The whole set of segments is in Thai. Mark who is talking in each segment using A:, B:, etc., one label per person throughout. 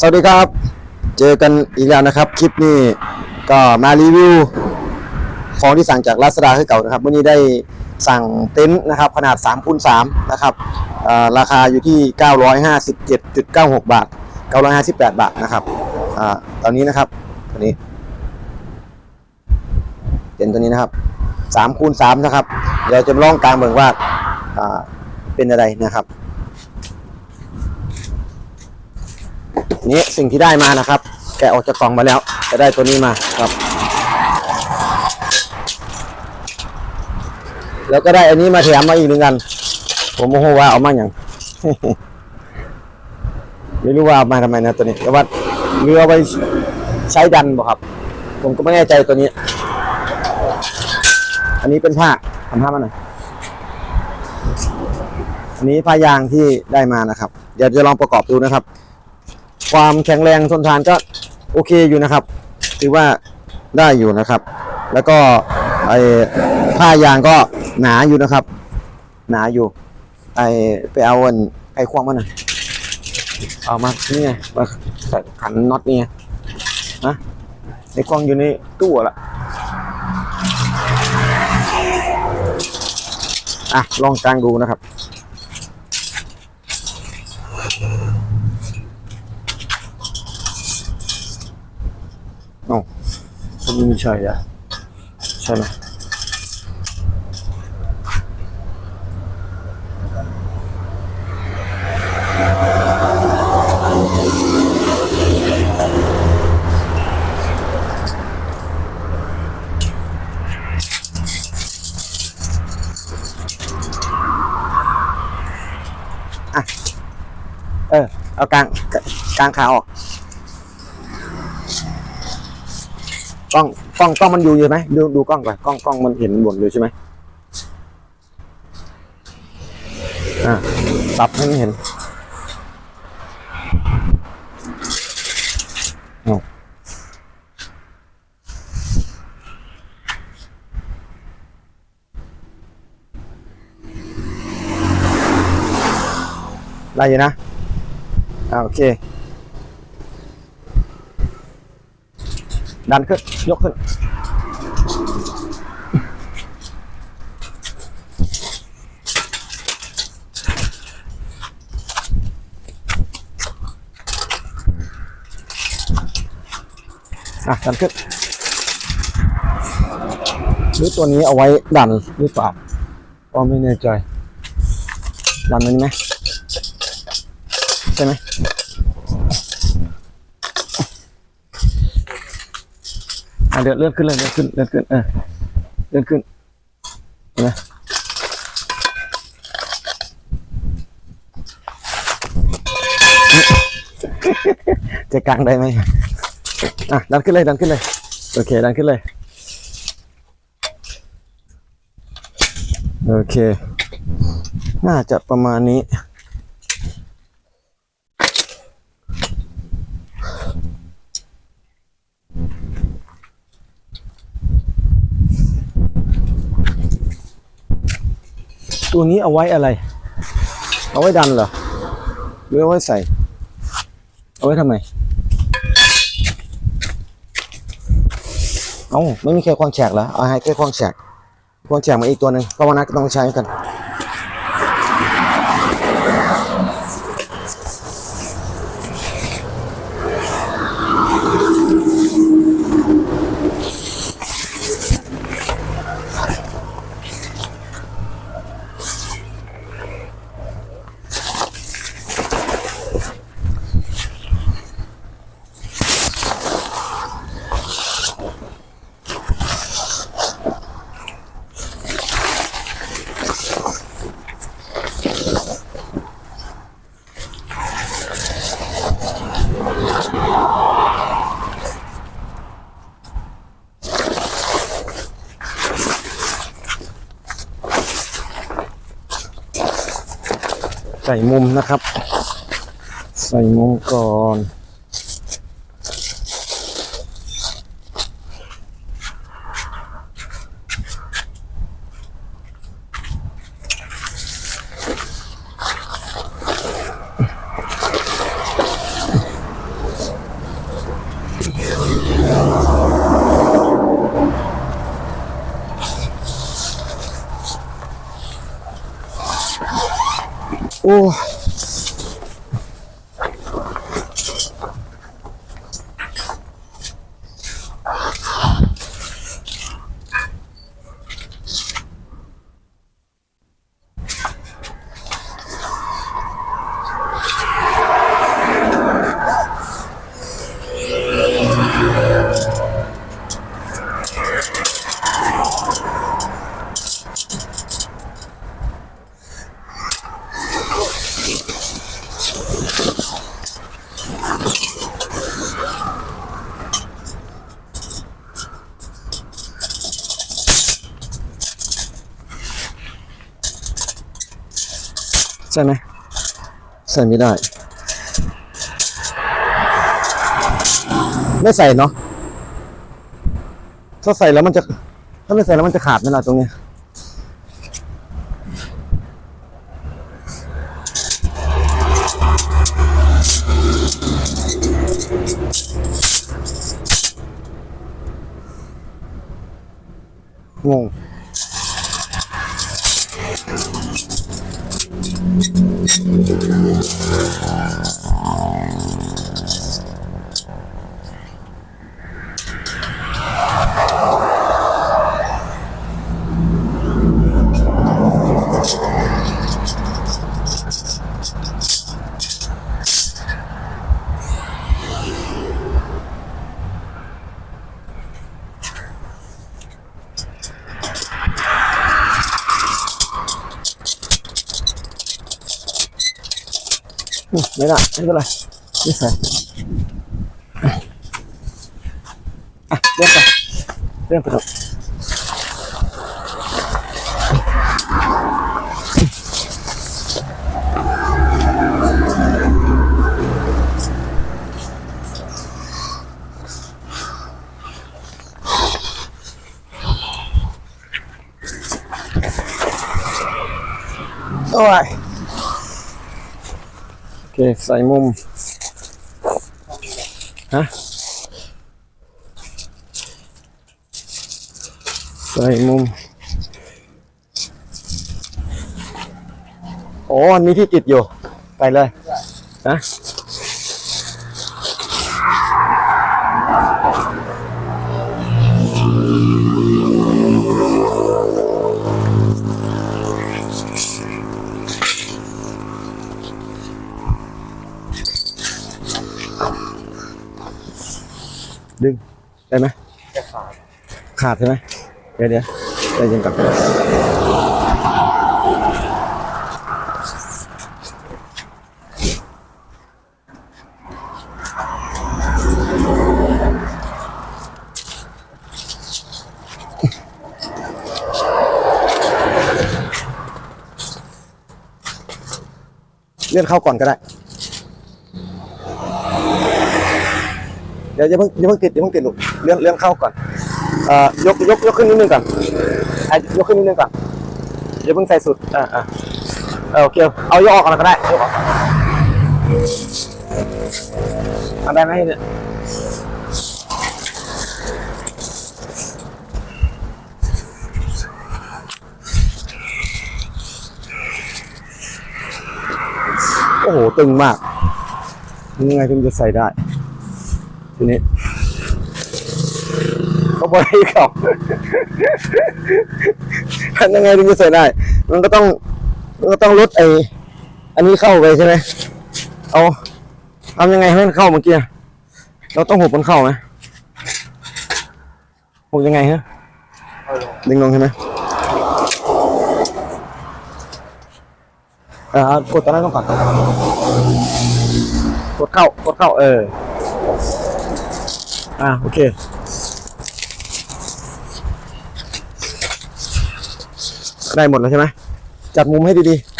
A: สวัสดีครับ เจอกันอีกแล้วนะครับ คลิปนี้ก็มารีวิว ของที่สั่งจากลาซาด้าคือเก่านะครับวันนี้ได้สั่งเต็นท์นะครับ ขนาด3คูณ3นะครับราคาอยู่ที่ 957.96 บาท 958 บาทนะครับอตอนนี้นะครับตัวนี้เต็นท์ตัวนี้นะครับ3คูณ3นะครับเดี๋ยวจะลองกลางเบิ่งว่าเป็นอะไรนะครับ นี้สิ่งที่ได้มานะครับ แกะออกจากกล่องมาแล้วจะได้ตัวนี้มาครับ แล้วก็ได้อันนี้มาแถมมาอีกหนึ่งอัน ผมโมโหว่าเอามาอย่างไม่รู้ว่าเอามาทำไมนะตัวนี้แต่ว่าเรือเอไปใช้ดันบ่ครับ ผมก็ไม่แน่ใจตัวนี้ อันนี้เป็นผ้าทำผ้ามาหน่อยอันนี้ผ้ายางที่ได้มานะครับ เดี๋ยวจะลองประกอบดูนะครับ ความแข็งแรงทนทานก็โอเคอยู่นะครับ ถือว่าได้อยู่นะครับ แล้วก็ไอ้ผ้ายางก็หนาอยู่นะครับ หนาอยู่ ไอ้ไปเอาอันไอ้ควงมาหน่อยเอามานี่ไงมาใส่ขันน็อตนี่ไงนะไอ้ควงอยู่ในตู้ละอะลองกางดูนะครับ เอ้ามั นไม่ใช่อะใช่ไหมอะเออ เอากลางกลางขาออก กล้องกล้องมันอยู่อยู่ไหมดูดูกล้องก่อนกล้องกล้องมันเห็นบนอยู่ใช่ไหมอ่าปรับให้มันเห็นเอาได้อยู่นะอ่าโอเค ดันขึ้น ยกขึ้น อะ ดันขึ้นหรือตัวนี้เอาไว้ดันหรือเปล่าก็ไม่แน่ใจ ดันมันไหมใช่ไหม อะ เดือดเลื่อนขึ้นเลยเลื่อนขึ้นเลื่อนขึ้นเออเลื่อนขึ้นเนไหมจะกลางได้ไหมอะดันขึ้นเลยดันขึ้นเลยโอเคดันขึ้นเลยโอเค น่าจะประมาณนี้ ตัวนี้เอาไว้อะไร เอาไว้ดันเหรอหรือเอาไว้ใส่ เอาไว้ทำไม เอ้าไม่มีแค่ควงแฉกเหรอเอาให้แค่ควงแฉกควงแฉกมาอีกตัวหนึ่งเพราะว่านักก็ต้องใช้กัน ใส่มุมนะครับ ใส่มุมก่อน ใส่ไม่ได้ ไม่ใส่เนาะถ้าใส่แล้วมันจะ ถ้าไม่ใส่แล้วมันจะขาดไหมล่ะตรงนี้งง อืมไม่ได้ไม่เป็นไรไคใส่มุม ฮะ ใส่มุม โอ้อันนี้ที่ติดอยู่ ไปเลยนะ
B: ขาด
A: ใช่ไหมเดี๋ยวเดี๋ยวใจเย็นก่อนเลื่อนเข้าก่อนก็ได้เดี๋ยวอย่าเพิ่งอย่าเพิ่งติดอย่าเพิ่งติดลูกเลื่อนเลื่อนเข้าก่อน เอ่อยกยกยกขึ้นนิดนึงก่อนอะยกขึ้นนิดนึงก่อนอย่าเพิ่งใส่สุดอ่าอ่าเออโอเคเอายกออกก่อนก็ได้ยกออกเอาได้ไหมเนี่ยโอ้โหตึงมากยังไงถึงจะใส่ได้ทีนี้ บอให้เขาทำยังไงถึงจะใส่ได้ มันก็ต้อง มันก็ต้องลดไออันนี้เข้าไปใช่ไหมเอาทำยังไงให้มันเข้าเมื่อกี้เราต้องหุบมันเข้าไหมหุบยังไงฮะดึงลงใช่ไหมอ่ากดตอนนั้นต้องก่อนกดเข้ากดเข้าเออ อ่าโอเค ได้หมดแล้วใช่ไหมจัดมุมให้ดีๆ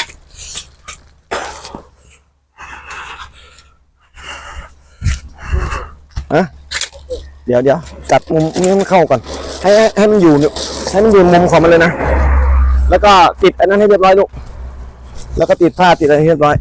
A: ฮะเดี๋ยวเดี๋ยวจัดมุมนี้มันเข้าก่อนให้ให้ให้มันอยู่ให้มันอยู่มุมของมันเลยนะ แล้วก็ติดอันนั้นให้เรียบร้อยลูก แล้วก็ติดผ้าติดอะไรให้เรียบร้อย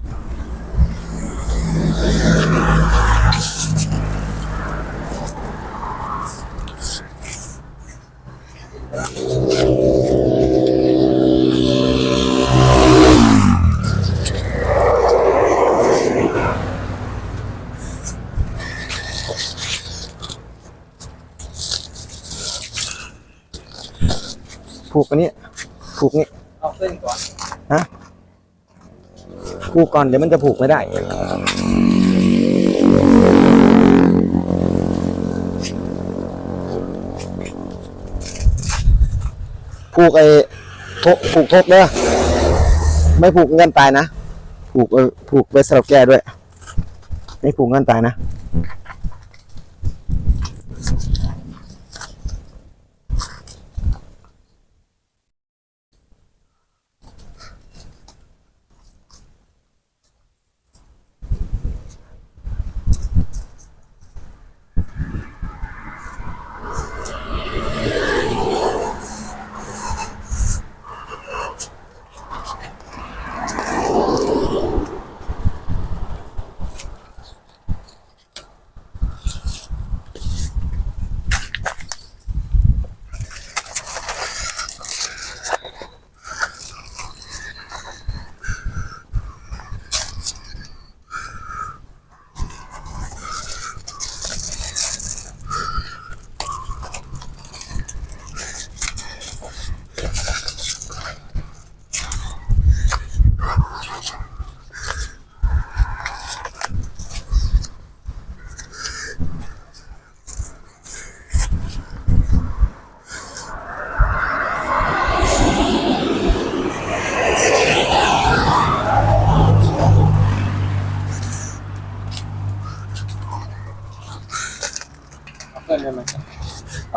A: โผูกอันนี้ ผูกนี่
B: เอาเส้นก่อน
A: ฮะผูกก่อนเดี๋ยวมันจะผูกไม่ได้ผูกไอ้ทกผูกทกเด้อไม่ผูกเงินตายนะ ผูกเออผูกไว้สำหรับแก้ด้วย ไม่ผูกเงินตายนะ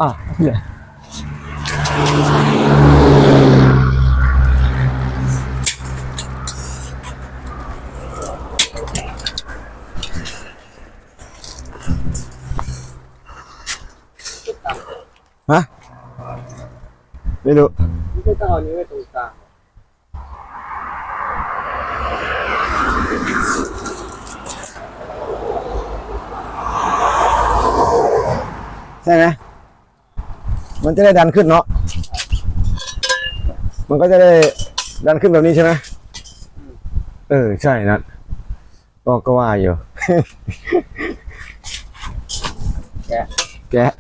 B: อะ
A: เหลือฮะไม่รู้
B: ไม่ใช่ต้องเอานี้วไว้ตรงกลาง
A: ใช่ไหม มันจะได้ดันขึ้นเนาะ มันก็จะได้ดันขึ้นแบบนี้ใช่ไหมเออ ใช่นะก็ก็ว่าอยู่
B: แกะ
A: แกะ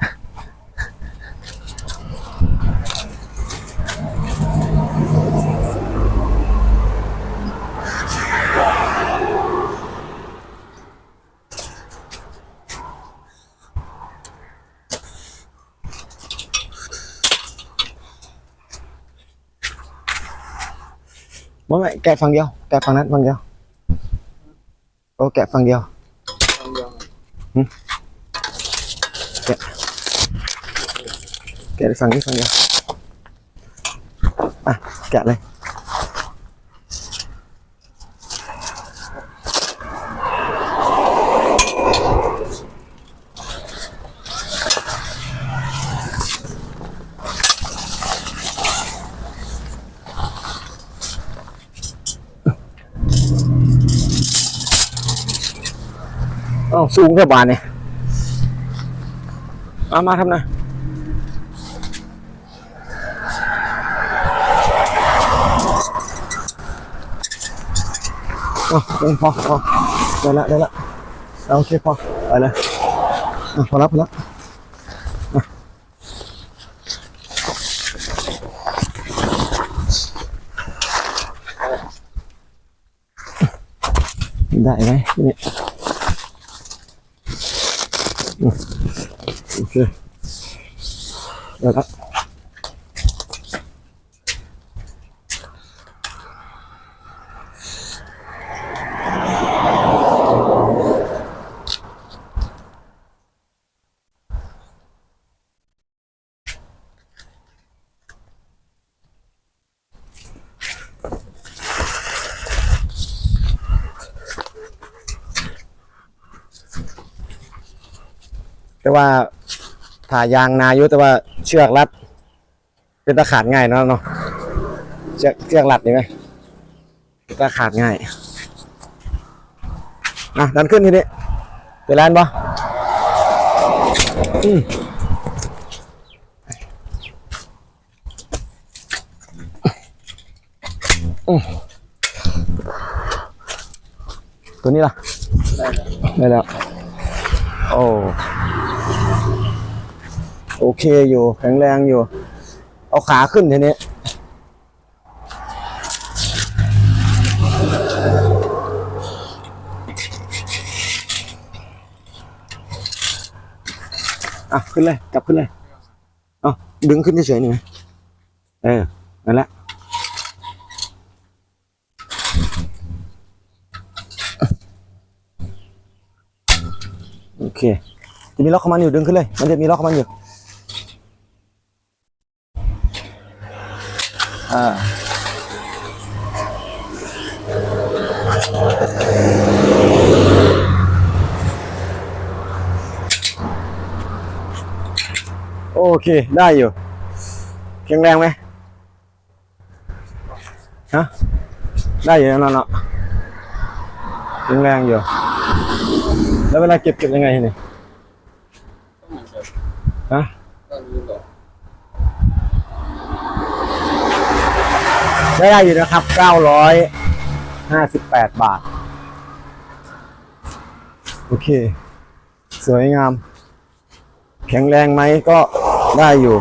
A: ไม่ไม่แกะฝั่งเดียวแกะฝั่งนั้นฝั่งเดียวโอ้แกะฝั่งเดียว
B: ตรงเดียว
A: แกะฝั่งนี้ฝั่งเดียว อะ แกะเลย อ้าวสูงแค่บานเนี่ยมามาทำนะอ๋อเออพอพอได้ละได้ละเอาโอเคพอไปเลยอะพอแล้วพอแล้วอะได้ไหมเนี่ยอืม โอเคไผ่ายางนายู่แต่ว่าเชือกรัด เป็นตะขาดง่ายเนาะเนาะเชือกเชือกรัดนี่ไหมตะขาดง่ายอะดันขึ้นทีนี้เป็นไรบ่อืมอืมตัวนี้ล่ะ
B: ได้แล้ว
A: โอ้ โอเคอยู่ แข็งแรงอยู่ เอาขาขึ้นทีนี้อะขึ้นเลย จับขึ้นเลยเอาดึงขึ้นเฉยๆนี่ไงเออนั่นแหละโอเค จะมีล็อกของมันอยู่ดึงขึ้นเลย มันจะมีล็อกของมันอยู่ อ่าโอเค ได้อยู่แข็งแรงไหมฮะได้อยู่นะเนาะแข็งแรงอยู่ แล้วเวลาเก็บเก็บยังไงเนี่ยฮะ ได้ได้อยู่นะครับเก้าร้อยห้าสิบแปดบาท โอเค สวยงาม แข็งแรงไหมก็ได้อยู่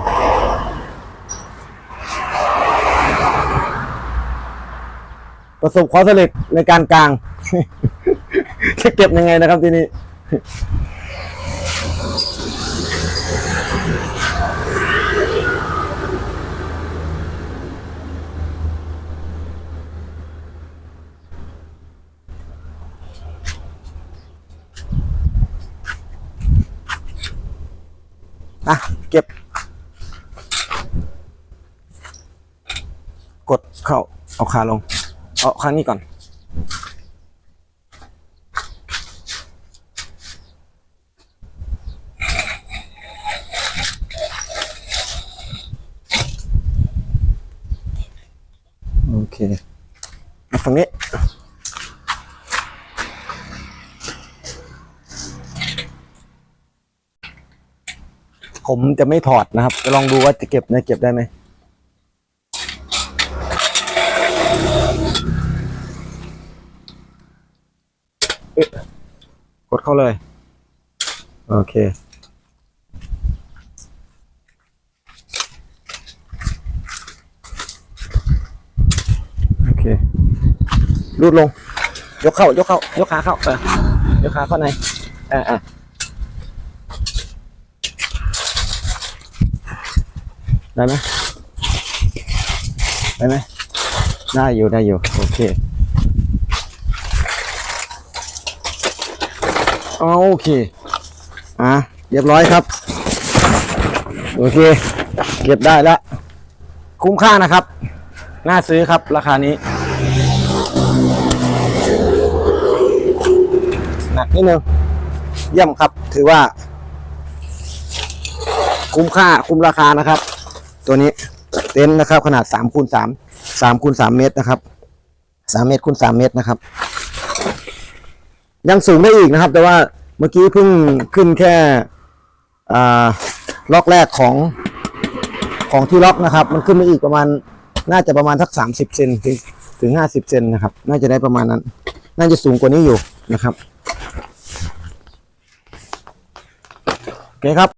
A: ประสบความสำเร็จในการกลาง จะเก็บยังไงนะครับทีนี้ อะ เก็บ กดเข้า เอาขาลง เอาข้างนี้ก่อน โอเค ผมจะไม่ถอดนะครับ จะลองดูว่าจะเก็บนะเก็บได้ไหมเอ๊ะกดเข้าเลย โอเค โอเค รูดลง ยกเข้า ยกเข้า ยกขาเข้า เออ ยกขาเข้าในอ่าอ่า ได้ไหมได้ไหมได้อยู่ได้อยู่โอเคโอเคอะเรียบร้อยครับ โอเค เก็บได้แล้วคุ้มค่านะครับ น่าซื้อครับราคานี้ หนักนิดนึงเยี่ยมครับ ถือว่า คุ้มค่าคุ้มราคานะครับ ตัวนี้เต็นท์นะครับขนาด3คูณ3 3คูณ3เมตรนะครับ3เมตรคูณ3เมตรนะครับ ยังสูงได้อีกนะครับ แต่ว่าเมื่อกี้เพิ่งขึ้นแค่ล็อกแรกของของที่ล็อกนะครับ มันขึ้นมาอีกประมาณน่าจะประมาณสัก30เซนถึงถึง50เซนนะครับ น่าจะได้ประมาณนั้น น่าจะสูงกว่านี้อยู่นะครับโอเคครับ